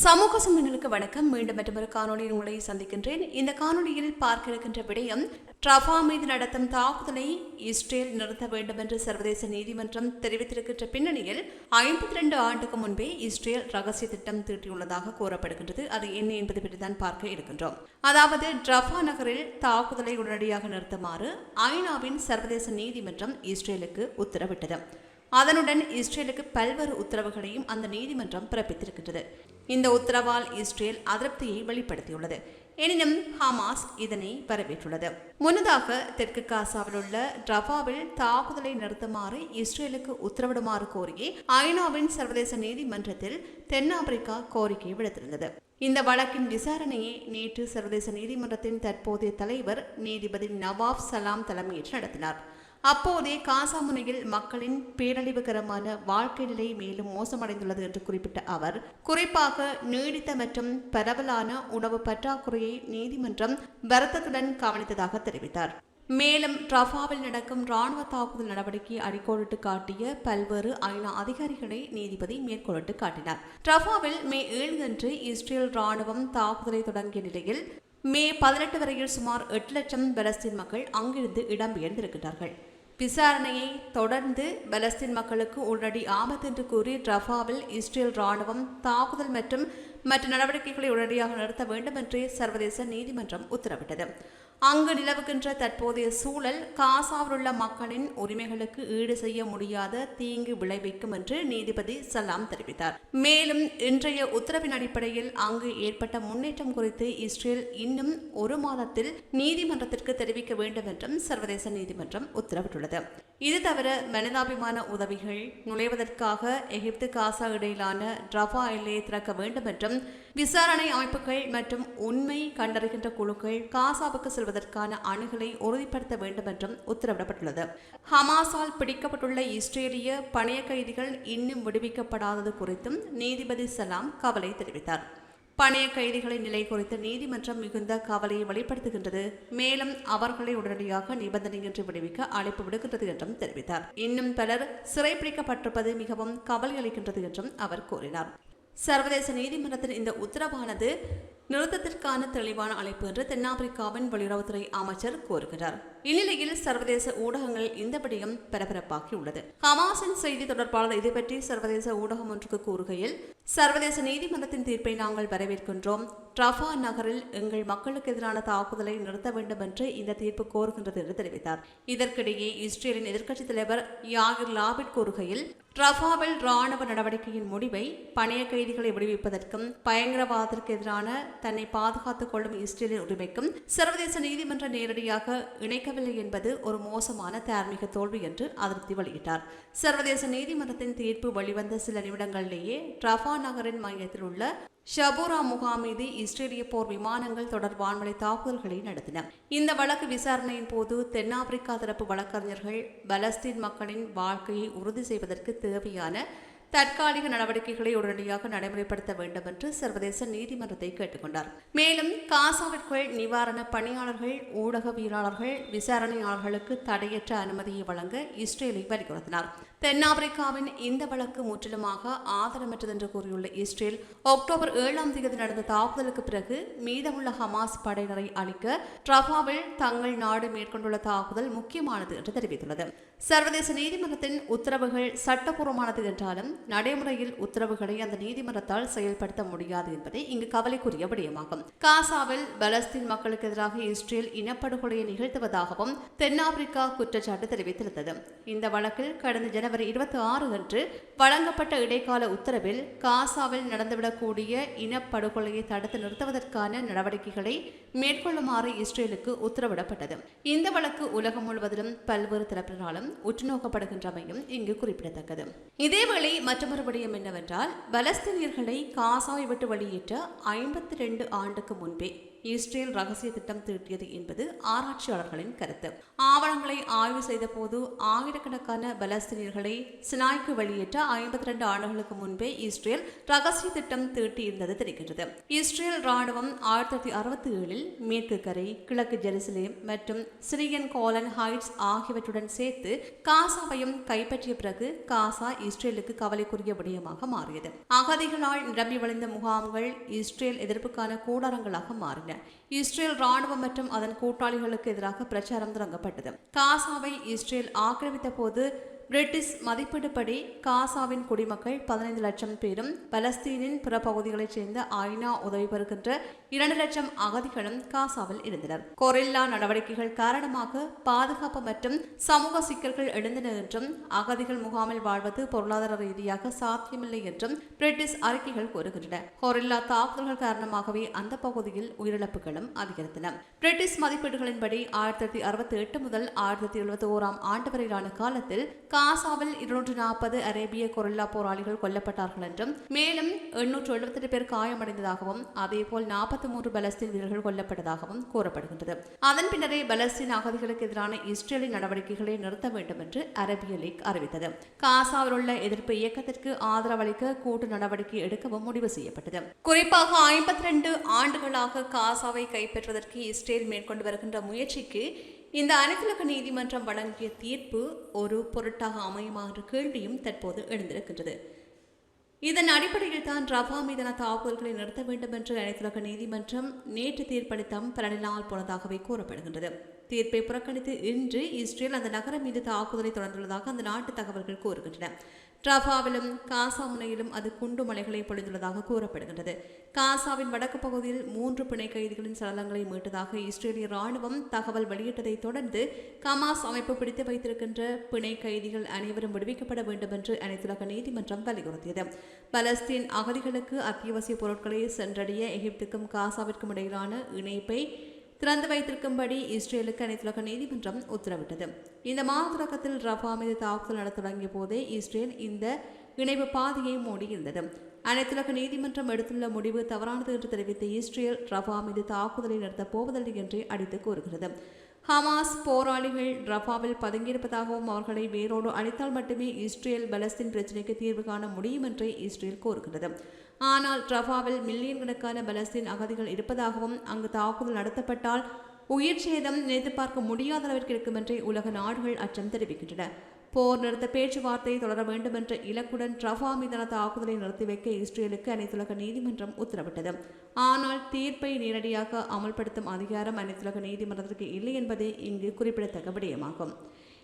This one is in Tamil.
சமூக சம்பந்தங்களுக்கு வணக்கம். மீண்டும் மற்றொரு காணொலியில் உங்களை சந்திக்கின்றேன். இந்த காணொலியில் பார்க்க இருக்கின்ற விடயம் ட்ரஃபா மீது நடத்தும் தாக்குதலை இஸ்ரேல் நிறுத்த வேண்டும் என்று சர்வதேச நீதிமன்றம் தெரிவித்திருக்கின்ற பின்னணியில் ஐம்பத்தி ரெண்டு ஆண்டுக்கு முன்பே இஸ்ரேல் ரகசிய திட்டம் தீட்டியுள்ளதாக கூறப்படுகின்றது. அது என்ன என்பது பற்றி தான் பார்க்க இருக்கின்றோம். அதாவது ட்ரஃபா நகரில் தாக்குதலை உடனடியாக நிறுத்துமாறு ஐநாவின் சர்வதேச நீதிமன்றம் இஸ்ரேலுக்கு உத்தரவிட்டது. அதனுடன் இஸ்ரேலுக்கு பல்வேறு உத்தரவுகளையும் அந்த நீதிமன்றம் பிறப்பித்திருக்கின்றது. இந்த உத்தரவால் இஸ்ரேல் அதிருப்தியை வெளிப்படுத்தியுள்ளது. எனினும் ஹமாஸ் இதனை வரவேற்றுள்ளது. முன்னதாக தெற்கு காசாவில் உள்ள ரஃபாவில் தாக்குதலை நிறுத்துமாறு இஸ்ரேலுக்கு உத்தரவிடுமாறு கோரியே ஐநாவின் சர்வதேச நீதிமன்றத்தில் தென்னாப்பிரிக்கா கோரிக்கை விடுத்திருந்தது. இந்த வழக்கின் விசாரணையை நேற்று சர்வதேச நீதிமன்றத்தின் தற்போதைய தலைவர் நீதிபதி நவாப் சலாம் தலைமையேற்று நடத்தினார். அப்போதே காசா முனையில் மக்களின் பேரழிவுகரமான வாழ்க்கை நிலை மேலும் மோசமடைந்துள்ளது என்று குறிப்பிட்ட அவர் குறிப்பாக நீடித்த மற்றும் பரவலான உணவு பற்றாக்குறையை நீதிமன்றம் வருத்தத்துடன் கவனித்ததாக தெரிவித்தார். மேலும் ரஃபாவில் நடக்கும் ராணுவ தாக்குதல் நடவடிக்கையை அடிக்கோடிட்டு காட்டிய பல்வேறு ஐநா அதிகாரிகளை நீதிபதி மேற்கோளிட்டு காட்டினார். ரஃபாவில் மே ஏழு அன்று இஸ்ரேல் ராணுவம் தாக்குதலை தொடங்கிய நிலையில் மே பதினெட்டு வரையில் சுமார் எட்டு லட்சம் பலஸ்தீன் மக்கள் அங்கிருந்து இடம்பெயர்ந்திருக்கிறார்கள் விசாரணையை தொடர்ந்து பலஸ்தீன் மக்களுக்கு உடனடி ஆபத்து என்று கூறி ரஃபாவில் இஸ்ரேல் ராணுவம் தாக்குதல் மற்றும் மற்ற நடவடிக்கைகளை உடனடியாக நடத்த வேண்டும் என்று சர்வதேச நீதிமன்றம் உத்தரவிட்டது. அங்கு நிலவுகின்ற தற்போதைய சூழல் காசாவில் உள்ள மக்களின் உரிமைகளுக்கு ஈடு செய்ய முடியாத தீங்கு விளைவிக்கும் என்று நீதிபதி சலாம் தெரிவித்தார். மேலும் இன்றைய உத்தரவின் அடிப்படையில் அங்கு ஏற்பட்ட முன்னேற்றம் குறித்து இஸ்ரேல் இன்னும் ஒரு மாதத்தில் நீதிமன்றத்திற்கு தெரிவிக்க வேண்டும் என்றும் சர்வதேச நீதிமன்றம் உத்தரவிட்டுள்ளது. இது தவிர மனிதாபிமான உதவிகள் நுழைவதற்காக எகிப்து காசா இடையிலான ரஃபா எல்லையை திறக்க வேண்டும் என்றும் விசாரணை அமைப்புகள் மற்றும் உண்மை கண்டறிகின்ற குழுக்கள் காசாவுக்கு செல்வதற்கான அணுகலை உறுதிப்படுத்த வேண்டும் என்றும் உத்தரவிடப்பட்டுள்ளது. ஹமாஸால் பிடிக்கப்பட்டுள்ள இஸ்ரேலிய பணைய கைதிகள் இன்னும் விடுவிக்கப்படாதது குறித்தும் நீதிபதி சலாம் கவலை தெரிவித்தார். பணைய கைதிகளின் நிலை குறித்து நீதிமன்றம் மிகுந்த கவலையை வெளிப்படுத்துகின்றது. மேலும் அவர்களை உடனடியாக நிபந்தனையின்றி விடுவிக்க அழைப்பு விடுக்கின்றது என்றும் தெரிவித்தார். இன்னும் பலர் சிறைப்பிடிக்கப்பட்டிருப்பது மிகவும் கவலை அளிக்கின்றது என்றும் அவர் கூறினார். சர்வதேச நீதிமன்றத்தின் இந்த உத்தரவானது நிறுத்தத்திற்கான தெளிவான அழைப்பு என்று தென்னாப்பிரிக்காவின் வெளியுறவுத்துறை அமைச்சர் கூறுகிறார். இந்நிலையில் சர்வதேச ஊடகங்கள் இந்த விடயம் பரபரப்பாகியுள்ளது. ஹமாஸின் செய்தி தொடர்பாளர் இது பற்றி சர்வதேச ஊடகம் ஒன்றுக்கு கூறுகையில் சர்வதேச நீதிமன்றத்தின் தீர்ப்பை நாங்கள் வரவேற்கின்றோம். ட்ரஃபா நகரில் எங்கள் மக்களுக்கு எதிரான தாக்குதலை நிறுத்த வேண்டும் என்று இந்த தீர்ப்பு கோருகின்றது என்று தெரிவித்தார். இதற்கிடையே இஸ்ரேலின் எதிர்க்கட்சித் தலைவர் யாகிர் லாபிட் கூறுகையில் ட்ரஃபாவில் ராணுவ நடவடிக்கையின் முடிவை பணைய கைதிகளை விடுவிப்பதற்கும் பயங்கரவாதத்திற்கு எதிரான தன்னை பாதுகாத்துக் கொள்ளும் இஸ்ரேலின் உரிமைக்கும் சர்வதேச நீதிமன்றம் நேரடியாக இணைக்க கிடைக்கவில்லை என்பது ஒரு மோசமான தார்மீக தோல்வி என்று அதிருப்தி வெளியிட்டார். சர்வதேச நீதிமன்றத்தின் தீர்ப்பு வெளிவந்த சில நிமிடங்களிலேயே ட்ரஃபா நகரின் மையத்தில் உள்ள ஷபூரா முகாம் மீது இஸ்ரேலிய போர் விமானங்கள் தொடர் வான்வழி தாக்குதல்களை நடத்தின. இந்த வழக்கு விசாரணையின் போது தென்னாப்பிரிக்கா தரப்பு வழக்கறிஞர்கள் பலஸ்தீன் மக்களின் வாழ்க்கையை உறுதி செய்வதற்கு தேவையான தற்காலிக நடவடிக்கைகளை உடனடியாக நடைமுறைப்படுத்த வேண்டும் என்று சர்வதேச நீதிமன்றத்தை கேட்டுக்கொண்டார். மேலும் காசாவிற்குள் நிவாரண பணியாளர்கள் ஊடகவியலாளர்கள் விசாரணையாளர்களுக்கு தடையற்ற அனுமதியை வழங்க இஸ்ரேலை வலியுறுத்தினார். தென்னாப்பிரிக்காவின் இந்த வழக்கு முற்றிலுமாக ஆதாரமற்றது என்று கூறியுள்ள இஸ்ரேல் அக்டோபர் ஏழாம் தேதி நடந்த தாக்குதலுக்கு பிறகு மீதமுள்ள ஹமாஸ் படையினரை அளிக்க ட்ரஃபாவில் தங்கள் நாடு மேற்கொண்டுள்ள தாக்குதல் முக்கியமானது என்று தெரிவித்துள்ளது. சர்வதேச நீதிமன்றத்தின் உத்தரவுகள் சட்டப்பூர்வமானது என்றாலும் நடைமுறையில் உத்தரவுகளை அந்த நீதிமன்றத்தால் செயல்படுத்த முடியாது என்பதை இங்கு கவலைக்குரிய விடயமாகும். காசாவில் பலஸ்தீன் மக்களுக்கு எதிராக இஸ்ரேல் இனப்படுகொலையை நிகழ்த்துவதாகவும் தென்னாப்பிரிக்கா குற்றச்சாட்டு தெரிவித்திருந்தது. இந்த வழக்கில் கடந்த ஜனவரி இருபத்தி ஆறு அன்று வழங்கப்பட்ட இடைக்கால உத்தரவில் காசாவில் நடந்துவிடக்கூடிய இனப்படுகொலையை தடுத்து நிறுத்துவதற்கான நடவடிக்கைகளை மேற்கொள்ளுமாறு இஸ்ரேலுக்கு உத்தரவிடப்பட்டது. இந்த வழக்கு உலகம் முழுவதிலும் பல்வேறு தரப்பினராலும் உற்றுநோக்கப்படுகின்றமையும் இங்கு குறிப்பிடத்தக்கது. இதேவேளை மற்றொரு விடயம் என்னவென்றால் பலஸ்தீனியர்களை காசாவை விட்டு வெளியேற்ற ஐம்பத்தி ரெண்டு ஆண்டுக்கு முன்பே இஸ்ரேல் ரகசிய திட்டம் தீட்டியது என்பது ஆராய்ச்சியாளர்களின் கருத்து. ஆவணங்களை ஆய்வு செய்த போது ஆயிரக்கணக்கான பலஸ்தீனியர்களை சினாய்க்கு வெளியேற்ற ஐம்பத்தி ரெண்டு ஆண்டுகளுக்கு முன்பே இஸ்ரேல் ரகசிய திட்டம் தீட்டியிருந்தது தெரிகிறது இஸ்ரேல் ராணுவம் ஆயிரத்தி தொள்ளாயிரத்தி அறுபத்தி ஏழில் மேற்கு கரை கிழக்கு ஜெருசலேம் மற்றும் சிரியன் கோலன் ஹைட்ஸ் ஆகியவற்றுடன் சேர்த்து காசாவையும் கைப்பற்றிய பிறகு காசா இஸ்ரேலுக்கு கவலைக்குரிய விடயமாக மாறியது. அகதிகளால் நிரம்பி வழிந்த முகாம்கள் இஸ்ரேல் எதிர்ப்புக்கான கூடாரங்களாக மாறின. இஸ்ரேல் ராணுவம் மற்றும் அதன் கூட்டாளிகளுக்கு எதிராக பிரச்சாரம் தொடங்கப்பட்டது. காசாவை இஸ்ரேல் ஆக்கிரமித்த போது பிரிட்டிஷ் மதிப்பீடுபடி காசாவின் குடிமக்கள் பதினைந்து லட்சம் பேரும் பலஸ்தீனின் பிற பகுதிகளைச் சேர்ந்த ஐநா உதவி பெறுகின்ற இரண்டு லட்சம் அகதிகளும் காசாவில் இருந்தனர். கொரில்லா நடவடிக்கைகள் காரணமாக பாதுகாப்பு மற்றும் சமூக சிக்கல்கள் எழுந்தன என்றும் அகதிகள் முகாமில் வாழ்வது பொருளாதார ரீதியாக சாத்தியமில்லை என்றும் பிரிட்டிஷ் அறிக்கைகள் கூறுகின்றன. கொரில்லா தாக்குதல்கள் காரணமாகவே அந்த பகுதியில் உயிரிழப்புகளும் அதிகரித்தன. பிரிட்டிஷ் மதிப்பீடுகளின்படி ஆயிரத்தி தொள்ளாயிரத்தி அறுபத்தி எட்டு முதல் ஆயிரத்தி தொள்ளாயிரத்தி எழுபத்தி ஓராம் ஆண்டு வரையிலான காலத்தில் காசாவில் இருநூற்று நாற்பது அரேபிய கொரில்லா போராளிகள் கொல்லப்பட்டார்கள் என்றும் மேலும் எண்ணூற்று எழுபத்தெட்டு பேர் காயமடைந்ததாகவும் அதேபோல் நாற்பத்தி மூன்று பலஸ்தீன் வீரர்கள் கொல்லப்பட்டதாகவும் கூறப்படுகின்றது. அதன் பின்னரே பலஸ்தீன் அகதிகளுக்கு எதிரான இஸ்ரேலின் நடவடிக்கைகளை நிறுத்த வேண்டும் என்று அரேபிய லீக் அறிவித்தது. காசாவில் உள்ள எதிர்ப்பு இயக்கத்திற்கு ஆதரவளிக்க கூட்டு நடவடிக்கை எடுக்கவும் முடிவு செய்யப்பட்டது. குறிப்பாக ஐம்பத்தி ரெண்டு ஆண்டுகளாக காசாவை கைப்பற்றுவதற்கு இஸ்ரேல் மேற்கொண்டு வருகின்ற முயற்சிக்கு இந்த அனைத்துலக நீதிமன்றம் வழங்கிய தீர்ப்பு ஒரு பொருட்டாக அமையுமா என்ற கேள்வியும் தற்போது எழுந்திருக்கின்றது. இதன் அடிப்படையில் தான் ரஃபா மீதான தாக்குதல்களை நிறுத்த வேண்டும் என்று அனைத்துலக நீதிமன்றம் நேற்று தீர்ப்பளித்தம் பலனில்லாமல் போனதாகவே கூறப்படுகின்றது. தீர்ப்பை புறக்கணித்து இன்று இஸ்ரேல் அந்த நகரம் மீது தாக்குதலை தொடர்ந்துள்ளதாக அந்த நாட்டு தகவல்கள் கூறுகின்றன. ரஃபாவிலும் காசா முனையிலும் அது குண்டு மலைகளை பொழிந்துள்ளதாக கூறப்படுகின்றது. காசாவின் வடக்கு பகுதியில் மூன்று பிணை கைதிகளின் சடலங்களை மீட்டதாக இஸ்ரேலிய ராணுவம் தகவல் வெளியிட்டதை தொடர்ந்து கமாஸ் அமைப்பு பிடித்து வைத்திருக்கின்ற பிணை கைதிகள் அனைவரும் விடுவிக்கப்பட வேண்டும் என்று அனைத்துலக நீதிமன்றம் வலியுறுத்தியது. பலஸ்தீன் அகதிகளுக்கு அத்தியாவசிய பொருட்களை சென்றடைய எகிப்துக்கும் காசாவிற்கும் இடையிலான இணைப்பை திறந்து வைத்திருக்கும்படி இஸ்ரேலுக்கு அனைத்துலக நீதிமன்றம் உத்தரவிட்டது. இந்த மாத தொடக்கத்தில் ரஃபா மீது தாக்குதல் நடத்த தொடங்கிய போதே இஸ்ரேல் இந்த இணைவு பாதையை மூடியிருந்தது அனைத்துலக நீதிமன்றம் எடுத்துள்ள முடிவு தவறானது என்று தெரிவித்த இஸ்ரேல் ரஃபா மீது தாக்குதலை நடத்தப் போவதில்லை என்று அடித்து கூறுகிறது. ஹமாஸ் போராளிகள் ரஃபாவில் பதுங்கியிருப்பதாகவும் அவர்களை வேரோடு அழித்தால் மட்டுமே இஸ்ரேல் பலஸ்தீன் பிரச்சினைக்கு தீர்வு காண முடியும் என்றே இஸ்ரேல் கூறுகிறது ஆனால் ரஃபாவில் மில்லியன் கணக்கான பலஸ்தீன் அகதிகள் இருப்பதாகவும் அங்கு தாக்குதல் நடத்தப்பட்டால் உயிர் சேதம் நினைத்து பார்க்க முடியாத அளவிற்கு இருக்கும் என்றே உலக நாடுகள் அச்சம் தெரிவிக்கின்றன. போர் நிறுத்த பேச்சுவார்த்தை தொடர வேண்டும் என்ற இலக்குடன் ரஃபா மீதான தாக்குதலை நிறுத்தி வைக்க இஸ்ரேலுக்கு அனைத்துலக நீதிமன்றம் உத்தரவிட்டது. ஆனால் தீர்ப்பை நேரடியாக அமல்படுத்தும் அதிகாரம் அனைத்துலக நீதிமன்றத்திற்கு இல்லை என்பதே இங்கு குறிப்பிடத்தக்க விடயமாகும்.